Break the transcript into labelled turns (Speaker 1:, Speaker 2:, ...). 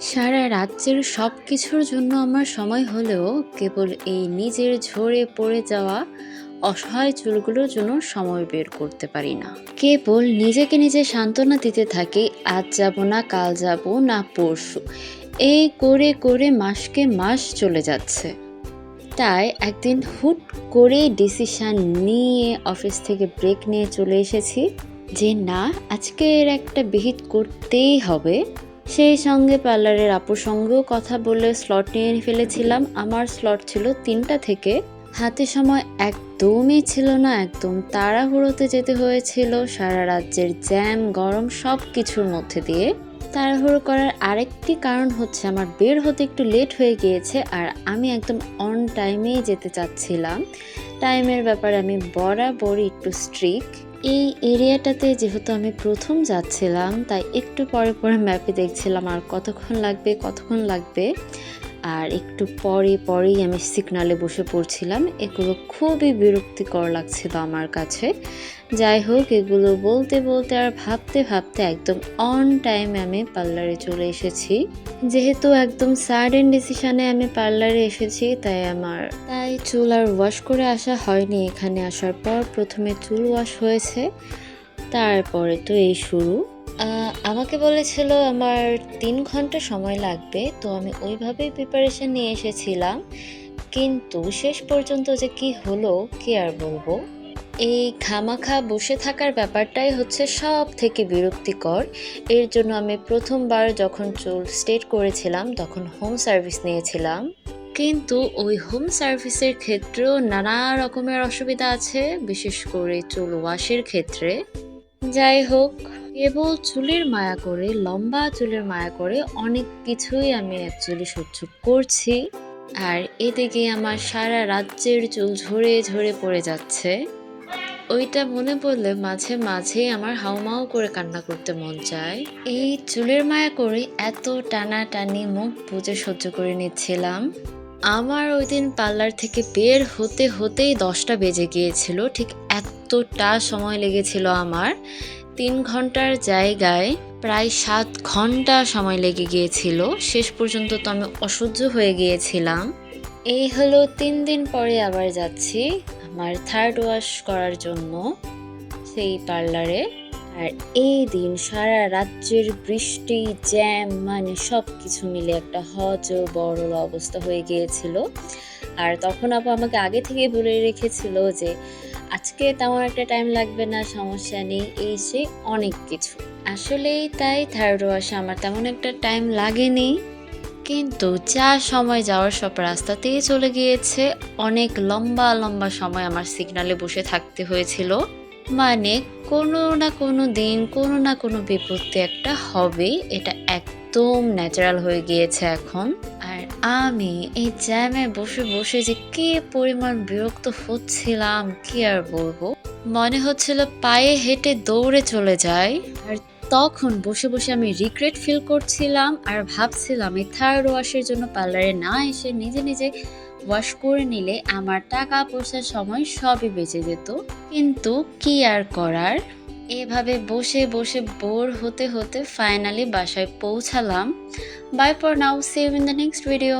Speaker 1: সারা রাজ্যের সব কিছুর জন্য আমার সময় হলেও কেবল এই নিজের ঝরে পড়ে যাওয়া অসহায় চুলগুলোর জন্য সময় বের করতে পারি না। কেবল নিজেকে নিজে সান্ত্বনা দিতে থাকি, আজ যাব না, কাল যাব না, পরশু। এই করে করে মাসকে মাস চলে যাচ্ছে। তাই একদিন হুট করে ডিসিশান নিয়ে অফিস থেকে ব্রেক নিয়ে চলে এসেছি যে না আজকে এর একটা বিহিত করতেই হবে। সেই সঙ্গে পার্লারের আপুর সঙ্গেও কথা বলে স্লট নিয়ে ফেলেছিলাম। আমার স্লট ছিল তিনটা থেকে। হাতে সময় একদমই ছিল না, একদম তাড়াহুড়োতে যেতে হয়েছিল। সারা রাজ্যের জ্যাম, গরম সব কিছুর মধ্যে দিয়ে। তাড়াহুড়ো করার আরেকটি কারণ হচ্ছে আমার বের হতে একটু লেট হয়ে গিয়েছে আর আমি একদম অন টাইমেই যেতে চাচ্ছিলাম। টাইমের ব্যাপারে আমি বরাবরই একটু স্ট্রিক এই এরিয়াটাতে যেহেতু আমি প্রথম যাচ্ছিলাম, তাই একটু পরে পরে ম্যাপে দেখছিলাম আর কতক্ষণ লাগবে কতক্ষণ লাগবে। আর একটু পরে, পরেই আমি সিগনালে বসে পড়ছিলাম। এগুলো খুবই বিরক্তিকর লাগছিল আমার কাছে। যাই হোক, এগুলো বলতে বলতে আর ভাবতে ভাবতে একদম অন টাইমে আমি পার্লারে চলে এসেছি। যেহেতু একদম সাডেন ডিসিশনে আমি পার্লারে এসেছি, তাই আমার, তাই চুল আর ওয়াশ করে আসা হয়নি। এখানে আসার পর প্রথমে চুল ওয়াশ হয়েছে, তারপরে তো এই শুরু। আমাকে বলেছিল আমার তিন ঘণ্টা সময় লাগবে, তো আমি ওইভাবেই প্রিপারেশন নিয়ে এসেছিলাম। কিন্তু শেষ পর্যন্ত যে কি হলো, কি আর বলব? এই খামাখা বসে থাকার ব্যাপারটাই হচ্ছে সব থেকে বিরক্তিকর। এর জন্য আমি প্রথমবার যখন চুল স্টেট করেছিলাম, তখন হোম সার্ভিস নিয়েছিলাম। কিন্তু ওই হোম সার্ভিসের ক্ষেত্রেও নানা রকমের অসুবিধা আছে, বিশেষ করে চুল ওয়াশের ক্ষেত্রে। যাই হোক কেবল চুলের মায়া করে, লম্বা চুলের মায়া করে অনেক কিছুই আমি অ্যাকচুয়ালি সহ্য করছি। আর এদিকে আমার সারা রাজ্যের চুল ঝরে ঝরে পড়ে যাচ্ছে। ওইটা মনে পড়লে মাঝে মাঝে আমার হাউমাউ করে কান্না করতে মন চায়। এই চুলের মায়া করে এত টানা টানি মুখ বুঝে সহ্য করে নিচ্ছিলাম। আমার ওই দিন পার্লার থেকে বের হতে হতেই দশটা বেজে গিয়েছিল, ঠিক এতটা সময় লেগেছিল আমার। তিন ঘণ্টার জায়গায় প্রায় সাত ঘণ্টা সময় লেগে গিয়েছিল, শেষ পর্যন্ত তো আমি অসহ্য হয়ে গিয়েছিলাম। এই হলো তিন দিন পরে আবার যাচ্ছি আমার থার্ড ওয়াশ করার জন্য সেই পার্লারে। আর এই দিন সারা রাজ্যের বৃষ্টি, জ্যাম মানে সব কিছু মিলে একটা হজ বড় অবস্থা হয়ে গিয়েছিল। আর তখন আপু আমাকে আগে থেকে বলে রেখেছিল যে, আজকে তেমন একটা টাইম লাগবে না, সমস্যা নেই। এই সে অনেক কিছু। আসলেই তাই থার্ড ওয়াশে আমার তেমন একটা টাইম লাগেনি। কিন্তু যা সময় যাওয়ার সব রাস্তাতেই চলে গিয়েছে। অনেক লম্বা লম্বা সময় আমার সিগনালে বসে থাকতে হয়েছিল। মানে কোনো না কোনো দিন, কোনো না কোনো বিপত্তি একটা হবেই। এটা একদম ন্যাচারাল হয়ে গিয়েছে এখন। আর আমি এই জ্যামে বসে বসে যে কি পরিমাণ বিরক্ত হচ্ছিলাম, কি আর বলব? মনে হচ্ছিল পায়ে হেঁটে দৌড়ে চলে যায় আর তখন বসে বসে আমি রিগ্রেট ফিল করছিলাম আর ভাবছিলাম এই থার্ড ওয়াশের জন্য পার্লারে না এসে নিজে নিজে ওয়াশ করে নিলে আমার টাকা পয়সার সময় সবই বেঁচে যেত। কিন্তু কি আর করার? এভাবে বসে বসে বোর হতে হতে ফাইনালি বাসায় পৌঁছালাম। Bye for now save in the next video